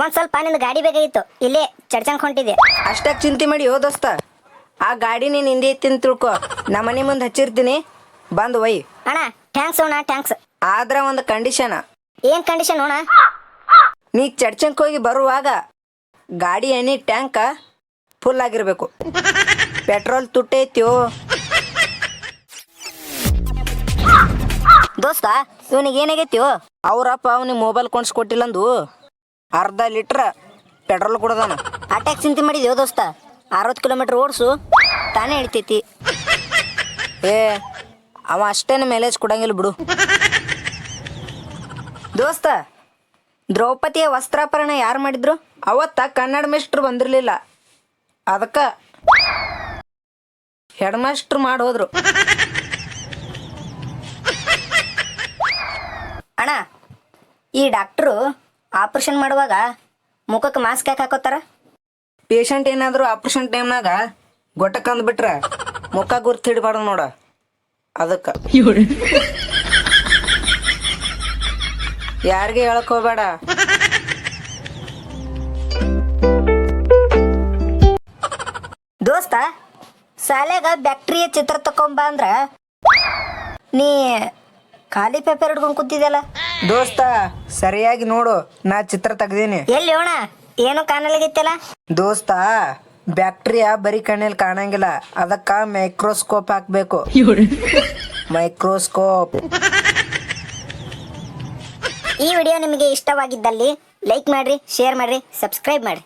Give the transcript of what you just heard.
ಒಂದ್ ಸ್ವಲ್ಪ ನಿಂದು ಗಾಡಿ ಬೇಕಾಗಿತ್ತು ಇಲ್ಲೇ ಚಡ್ಚಂಗ್ ಹೊಂಟಿದೆ ಅಷ್ಟಾಗಿ ಚಿಂತೆ ಮಾಡಿ ದೋಸ್ತ. ಆ ಗಾಡಿ ನೀನು ಹಿಂದೆ ಐತಿ ಅಂತ ತಿಳ್ಕೊ. ನಮ್ಮ ಮನೆ ಮುಂದೆ ಹಚ್ಚಿರ್ತೀನಿ. ಬಂದು ಒಯ್. ಅಣ್ಣ ಥ್ಯಾಂಕ್ಸ್ ಅಣ್ಣ ಥ್ಯಾಂಕ್ಸ್ ಆದ್ರ ಒಂದು ಕಂಡೀಷನ್ ಏನ್ ಕಂಡೀಷನ್ ಅಣ್ಣ? ನೀ ಚಡ್ಚಂಕ್ ಹೋಗಿ ಬರುವಾಗ ಗಾಡಿ ಎಣ್ಣೆ ಟ್ಯಾಂಕ ಫುಲ್ ಆಗಿರ್ಬೇಕು. ಪೆಟ್ರೋಲ್ ತುಟ್ಟೈತ್ಯೋ ದೋಸ್ತ ಇವನಿಗೆ ಏನಾಗೈತ್ಯೋ ಅವ್ರಪ್ಪ ಅವನಿಗೆ ಮೊಬೈಲ್ ಕೊಂಡ್ಸ್ಕೊಟ್ಟಿಲ್ಲಂದು ಅರ್ಧ ಲೀಟ್ರ್ ಪೆಟ್ರೋಲ್ ಕೊಡದಾನ. ಅಟ್ಯಾಕ್ ಚಿಂತೆ ಮಾಡಿದ್ಯೋ ದೋಸ್ತ? ಅರವತ್ತು ಕಿಲೋಮೀಟರ್ ಓಡಿಸು ತಾನೇ ಹಿಡಿತೈತಿ ಏ ಅವ ಅಷ್ಟೇನು ಮೈಲೇಜ್ ಕೊಡಂಗಿಲ್ಲ ಬಿಡು. ದೋಸ್ತ ದ್ರೌಪದಿಯ ವಸ್ತ್ರಾಪರಣ ಯಾರು ಮಾಡಿದ್ರು? ಅವತ್ತ ಕನ್ನಡ ಮಿಸ್ಟ್ರು ಬಂದಿರಲಿಲ್ಲ. ಅದಕ್ಕ ಹೆಡ್ ಮಾಸ್ಟ್ರು ಮಾಡಿ ಹೋದ್ರು ಅಣ್ಣ ಈ ಡಾಕ್ಟ್ರು ಆಪರೇಷನ್ ಮಾಡುವಾಗ ಮುಖಕ್ಕೆ ಮಾಸ್ಕ್ ಯಾಕೆ ಹಾಕೋತಾರ? ಪೇಷಂಟ್ ಏನಾದರೂ ಆಪರೇಷನ್ ಟೈಮ್ನಾಗ ಗೊಟ್ಟಕ್ಕಂದ್ ಬಿಟ್ರೆ ಮುಖ ಗುರ್ತು ಹಿಡಬಾರ್ದು ನೋಡ. ಅದಕ್ಕೆ. ಯಾರಿಗೆ ಹೇಳಕ್ ಹೋಗ್ಬೇಡ. ದೋಸ್ತ ಶಾಲೆಗ ಬ್ಯಾಕ್ಟೀರಿಯಾ ಚಿತ್ರ ತಕೊಂಬ ಅಂದ್ರ ನೀ ಖಾಲಿ ಪೇಪರ್ ಹಿಡ್ಕೊಂಡ್ ಕೂತಿದ್ದಲ್ಲ ದೋಸ್ತ ಸರಿಯಾಗಿ ನೋಡು ನಾ ಚಿತ್ರ ತೆಗ್ದೀನಿ. ಎಲ್ಲಿ ಅಣ್ಣ ಏನು ಕಾಣಲಾಗಿತ್ತಲ್ಲ? ದೋಸ್ತ ಬ್ಯಾಕ್ಟೀರಿಯಾ ಬರೀ ಕಣ್ಣಲ್ಲಿ ಕಾಣಂಗಿಲ್ಲ. ಅದಕ್ಕ ಮೈಕ್ರೋಸ್ಕೋಪ್ ಹಾಕ್ಬೇಕು. ಮೈಕ್ರೋಸ್ಕೋಪ್. ಈ ವಿಡಿಯೋ ನಿಮಗೆ ಇಷ್ಟವಾಗಿದ್ದಲ್ಲಿ ಲೈಕ್ ಮಾಡ್ರಿ ಶೇರ್ ಮಾಡ್ರಿ ಸಬ್ಸ್ಕ್ರೈಬ್ ಮಾಡ್ರಿ.